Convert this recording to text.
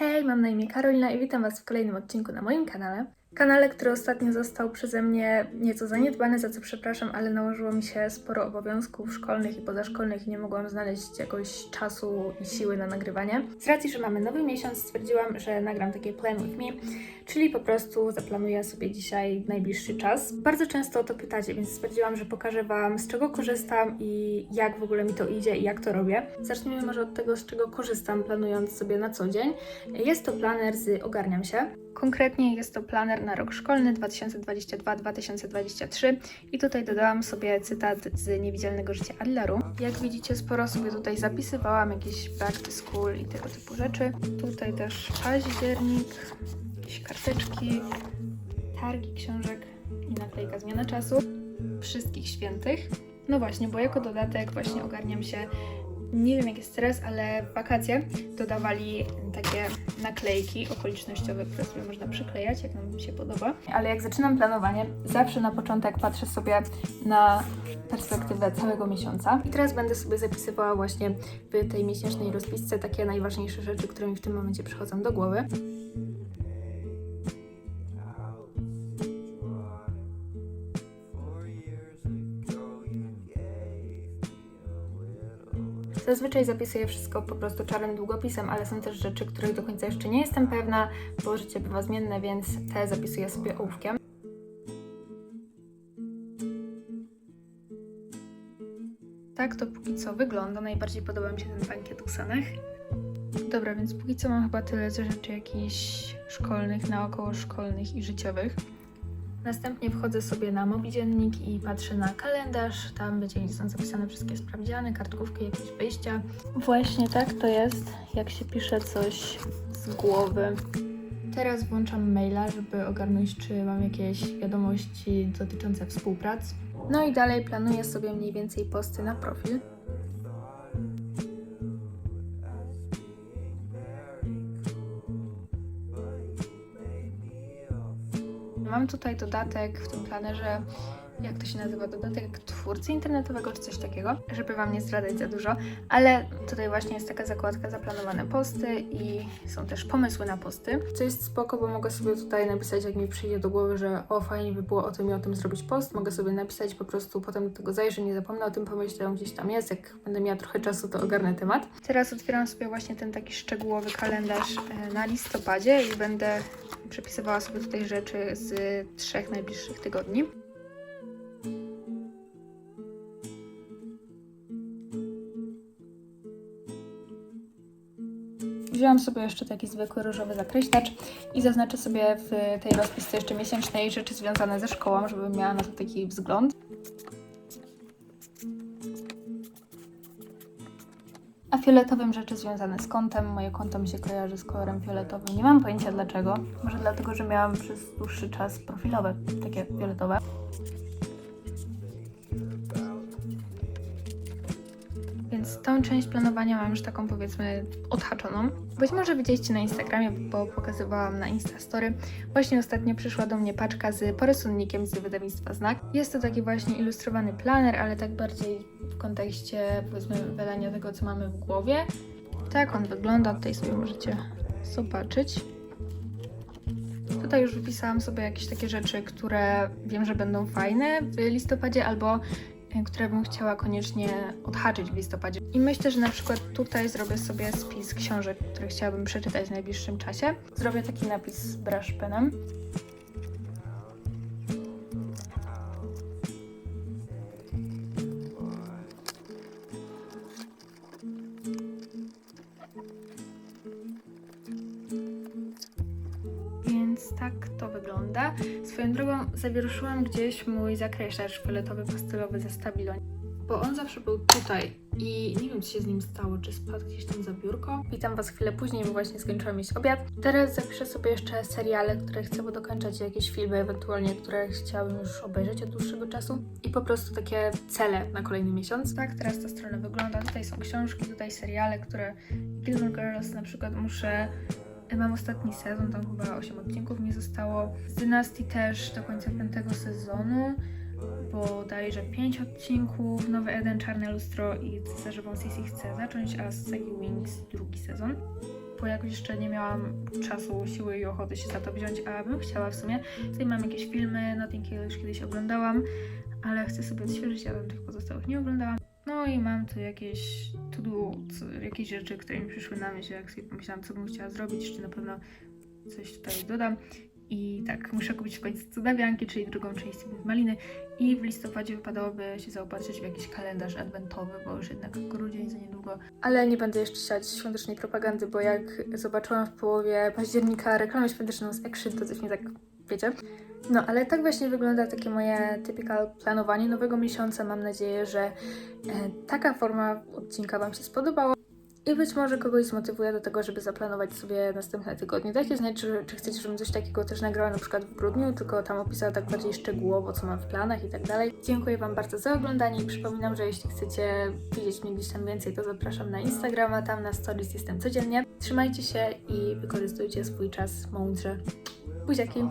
Hej, mam na imię Karolina i witam Was w kolejnym odcinku na moim kanale. Kanale, który ostatnio został przeze mnie nieco zaniedbany, za co przepraszam, ale nałożyło mi się sporo obowiązków szkolnych i pozaszkolnych i nie mogłam znaleźć jakoś czasu i siły na nagrywanie. Z racji, że mamy nowy miesiąc, stwierdziłam, że nagram takie plan with me, czyli po prostu zaplanuję sobie dzisiaj najbliższy czas. Bardzo często o to pytacie, więc stwierdziłam, że pokażę Wam z czego korzystam i jak w ogóle mi to idzie i jak to robię. Zacznijmy może od tego, z czego korzystam planując sobie na co dzień. Jest to planer z Ogarniam się. Konkretnie jest to planer na rok szkolny 2022-2023 i tutaj dodałam sobie cytat z Niewidzialnego Życia Adleru. Jak widzicie, sporo sobie tutaj zapisywałam, jakieś back to school i tego typu rzeczy. Tutaj też październik, jakieś karteczki, targi książek i naklejka zmiana czasu. Wszystkich świętych. No właśnie, bo jako dodatek właśnie ogarniam się nie wiem jak jest teraz, ale w wakacje dodawali takie naklejki okolicznościowe, które sobie można przyklejać, jak nam się podoba. Ale jak zaczynam planowanie, zawsze na początek patrzę sobie na perspektywę całego miesiąca. I teraz będę sobie zapisywała właśnie w tej miesięcznej rozpisce takie najważniejsze rzeczy, które mi w tym momencie przychodzą do głowy. Zazwyczaj zapisuję wszystko po prostu czarnym długopisem, ale są też rzeczy, których do końca jeszcze nie jestem pewna, bo życie bywa zmienne, więc te zapisuję sobie ołówkiem. Tak to póki co wygląda. Najbardziej podoba mi się ten bankiet Usanych. Dobra, więc póki co mam chyba tyle ze rzeczy jakichś szkolnych, naokoło szkolnych i życiowych. Następnie wchodzę sobie na mobi dziennik i patrzę na kalendarz. Tam będzie są zapisane wszystkie sprawdziany, kartkówki, jakieś wyjścia. Właśnie tak to jest, jak się pisze coś z głowy. Teraz włączam maila, żeby ogarnąć, czy mam jakieś wiadomości dotyczące współprac. No i dalej planuję sobie mniej więcej posty na profil. Mam tutaj dodatek w tym planerze, jak to się nazywa, dodatek twórcy internetowego czy coś takiego, żeby Wam nie zdradzać za dużo, ale tutaj właśnie jest taka zakładka zaplanowane posty i są też pomysły na posty, co jest spoko, bo mogę sobie tutaj napisać, jak mi przyjdzie do głowy, że o, fajnie by było o tym i o tym zrobić post, mogę sobie napisać po prostu, potem do tego zajrzę, nie zapomnę o tym, pomyślę, on gdzieś tam jest, jak będę miała trochę czasu, to ogarnę temat. Teraz otwieram sobie właśnie ten taki szczegółowy kalendarz e, na listopadzie i będę przepisywała sobie tutaj rzeczy z trzech najbliższych tygodni. Wzięłam sobie jeszcze taki zwykły różowy zakreślacz i zaznaczę sobie w tej rozpisce jeszcze miesięcznej rzeczy związane ze szkołą, żebym miała na to taki wzgląd. A fioletowym rzeczy związane z kątem. Moje konto mi się kojarzy z kolorem fioletowym. Nie mam pojęcia dlaczego. Może dlatego, że miałam przez dłuższy czas profilowe, takie fioletowe. Więc tą część planowania mam już taką powiedzmy odhaczoną. Być może widzieliście na Instagramie, bo pokazywałam na Instastory. Właśnie ostatnio przyszła do mnie paczka z porysunnikiem z wydawnictwa Znak. Jest to taki właśnie ilustrowany planer, ale tak bardziej w kontekście powiedzmy wydania tego, co mamy w głowie. Tak on wygląda, tutaj sobie możecie zobaczyć. Tutaj już wypisałam sobie jakieś takie rzeczy, które wiem, że będą fajne w listopadzie, albo które bym chciała koniecznie odhaczyć w listopadzie. I myślę, że na przykład tutaj zrobię sobie spis książek, które chciałabym przeczytać w najbliższym czasie. Zrobię taki napis brush penem. Tak to wygląda. Swoją drogą zawieruszyłam gdzieś mój zakreślacz fioletowy, pastelowy ze Stabilo, bo on zawsze był tutaj i nie wiem, co się z nim stało, czy spadł gdzieś tam za biurko. Witam Was chwilę później, bo właśnie skończyłam jeść obiad. Teraz zapiszę sobie jeszcze seriale, które chcę dokończać, jakieś filmy ewentualnie, które chciałabym już obejrzeć od dłuższego czasu i po prostu takie cele na kolejny miesiąc. Tak, teraz ta strona wygląda. Tutaj są książki, tutaj seriale, które Gilmore Girls na przykład muszę Mam ostatni sezon, tam chyba 8 odcinków mi zostało. Z Dynastii też do końca piątego sezonu, bodajże 5 odcinków. Nowy Eden, Czarne Lustro i Cesarzową Sissy chcę zacząć, a z Sagi Wings drugi sezon. bo jakoś jeszcze nie miałam czasu, siły i ochoty się za to wziąć, a bym chciała w sumie. Tutaj mam jakieś filmy, Notting Hill już kiedyś oglądałam, ale chcę sobie odświeżyć, ja bym tych pozostałych nie oglądałam. No i mam tu jakieś to jakieś rzeczy, które mi przyszły na myśl, jak sobie pomyślałam, co bym chciała zrobić, jeszcze na pewno coś tutaj dodam. I tak, muszę kupić w końcu cudawianki, czyli drugą część z maliny. I w listopadzie wypadałoby się zaopatrzyć w jakiś kalendarz adwentowy, bo już jednak grudzień za niedługo. Ale nie będę jeszcze siać świątecznej propagandy, bo jak zobaczyłam w połowie października reklamę świąteczną z Action, to coś mnie tak, wiecie. No, ale tak właśnie wygląda takie moje typical planowanie nowego miesiąca. Mam nadzieję, że e, taka forma odcinka Wam się spodobała. I być może kogoś zmotywuje do tego, żeby zaplanować sobie następne tygodnie. Dajcie znać, czy, czy chcecie, żebym coś takiego też nagrała na przykład w grudniu, tylko tam opisała tak bardziej szczegółowo, co mam w planach i tak dalej. Dziękuję Wam bardzo za oglądanie i przypominam, że jeśli chcecie widzieć mnie gdzieś tam więcej, to zapraszam na Instagrama, tam na stories jestem codziennie. Trzymajcie się i wykorzystujcie swój czas mądrze. Buziaki!